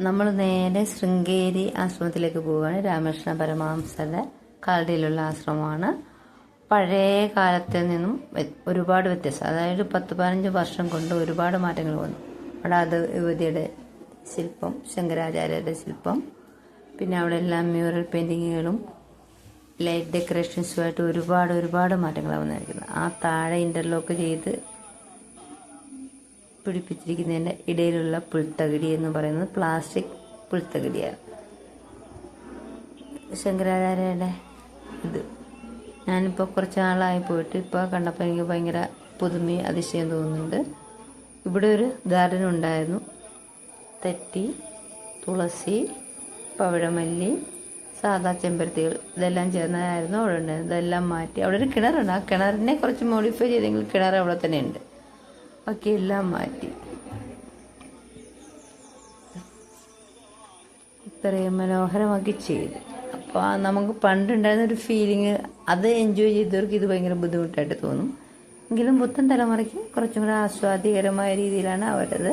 നമ്മൾ നേരെ ശൃംഗേരി ആശ്രമത്തിലേക്ക് പോവുകയാണ്. രാമകൃഷ്ണ പരമാംസയുടെ കാലടിയിലുള്ള ആശ്രമമാണ്. പഴയ കാലത്തിൽ നിന്നും ഒരുപാട് വ്യത്യസ്തം. അതായത് പത്ത് പതിനഞ്ച് വർഷം കൊണ്ട് ഒരുപാട് മാറ്റങ്ങൾ വന്നു. അവിടെ അത് യുവതിയുടെ ശില്പം ശങ്കരാചാര്യരുടെ ശില്പം. പിന്നെ അവിടെ എല്ലാം മ്യൂറൽ പെയിന്റിങ്ങുകളും ലൈറ്റ് ഡെക്കറേഷൻസുമായിട്ട് ഒരുപാട് ഒരുപാട് മാറ്റങ്ങളാണ് വന്നിരിക്കുന്നത്. ആ താഴെ ഇന്റർലോക്ക് ചെയ്ത് പിടിപ്പിച്ചിരിക്കുന്നതിന്റെ ഇടയിലുള്ള പുൽത്തകിടി എന്ന് പറയുന്നത് പ്ലാസ്റ്റിക് പുൽത്തകിടിയാണ്. ശങ്കരാചാര്യയുടെ ഇത്. ഞാനിപ്പോൾ കുറച്ച് നാളായി പോയിട്ട് ഇപ്പോൾ കണ്ടപ്പോൾ എനിക്ക് ഭയങ്കര പുതുമയും അതിശയം തോന്നുന്നുണ്ട്. ഇവിടെ ഒരു ഗാർഡൻ ഉണ്ടായിരുന്നു. തെറ്റി തുളസി പവിഴമല്ലി സാധാ ചെമ്പരത്തികൾ. ഇതെല്ലാം ചേർന്നതായിരുന്നു അവിടെ ഉണ്ടായിരുന്നത്. ഇതെല്ലാം മാറ്റി. അവിടെ ഒരു കിണറുണ്ട്. ആ കിണറിനെ കുറച്ച് മോഡിഫൈ ചെയ്തെങ്കിൽ കിണർ അവിടെ തന്നെ ഉണ്ട്. ബാക്കി എല്ലാം മാറ്റി. ഇത്രയും മനോഹരമാക്കി ചെയ്തു. അപ്പോൾ നമുക്ക് പണ്ടുണ്ടായിരുന്ന ഒരു ഫീലിംഗ് അത് എൻജോയ് ചെയ്തവർക്ക് ഇത് ഭയങ്കര ബുദ്ധിമുട്ടായിട്ട് തോന്നും. എങ്കിലും പുത്തൻ തലമുറയ്ക്ക് കുറച്ചും കൂടെ ആസ്വാദ്യകരമായ രീതിയിലാണ് അവരത്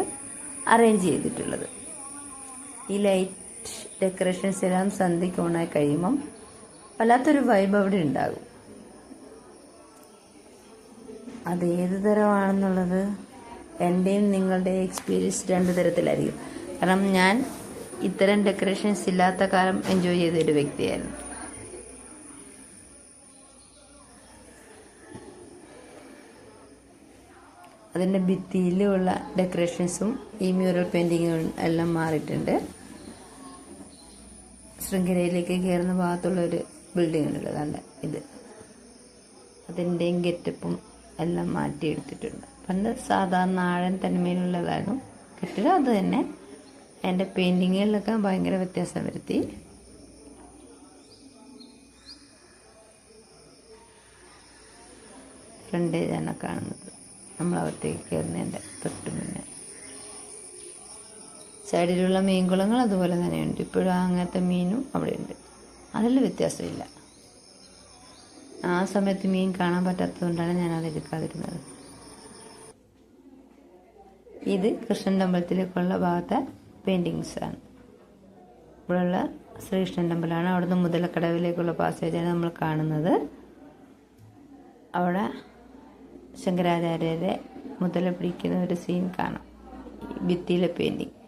അറേഞ്ച് ചെയ്തിട്ടുള്ളത്. ഈ ലൈറ്റ് ഡെക്കറേഷൻസ് എല്ലാം സന്ധ്യയ്ക്ക് ഓണായി കഴിയുമ്പം വല്ലാത്തൊരു വൈബ് അവിടെ ഉണ്ടാകും. അത് ഏത് തരമാണെന്നുള്ളത് എന്റെയും നിങ്ങളുടെ എക്സ്പീരിയൻസ് രണ്ട് തരത്തിലായിരിക്കും. കാരണം ഞാൻ ഇത്തരം ഡെക്കറേഷൻസ് ഇല്ലാത്ത കാലം എൻജോയ് ചെയ്തൊരു വ്യക്തിയായിരുന്നു. അതിന്റെ ഭിത്തിയിലുള്ള ഡെക്കറേഷൻസും ഈ മ്യൂറൽ പെയിന്റിങ്ങും എല്ലാം മാറിയിട്ടുണ്ട്. ശൃംഖലയിലേക്ക് കയറുന്ന ഭാഗത്തുള്ള ഒരു ബിൽഡിംഗ് ഉണ്ടല്ലോ കണ്ട ഇത്. അതിന്റെയും ഗെറ്റപ്പും എല്ലാം മാറ്റിയെടുത്തിട്ടുണ്ട്. പണ്ട് സാധാരണ ആഴൻ തന്മയിലുള്ളതായിരുന്നു. കെട്ടിടം അത് തന്നെ. എന്റെ പെയിന്റിങ്ങുകളിലൊക്കെ ഭയങ്കര വ്യത്യാസം വരുത്തി. ഫ്രണ്ടേജാണ് കാണുന്നത്. നമ്മൾ അകത്തേക്ക് കയറുന്നതിന്റെ തൊട്ട് മുന്നേ. സൈഡിലുള്ള മീൻകുളങ്ങൾ അതുപോലെ തന്നെയുണ്ട്. ഇപ്പോഴും അങ്ങനത്തെ മീനും അവിടെയുണ്ട്. അതിൽ വ്യത്യാസമില്ല. ആ സമയത്ത് മീൻ കാണാൻ പറ്റാത്തതുകൊണ്ടാണ് ഞാൻ അത് എടുക്കാതിരുന്നത്. ഇത് കൃഷ്ണൻ അമ്പലത്തിലേക്കുള്ള ഭാഗത്തെ പെയിന്റിങ്സ് ആണ്. ഇവിടെയുള്ള ശ്രീകൃഷ്ണൻ അമ്പലമാണ് അവിടുന്ന് മുതലക്കടവിലേക്കുള്ള പാസേജാണ് നമ്മൾ കാണുന്നത്. അവിടെ ശങ്കരാചാര്യരെ മുതല പിടിക്കുന്ന ഒരു സീൻ കാണാം. ഭിത്തിയിലെ പെയിന്റിങ്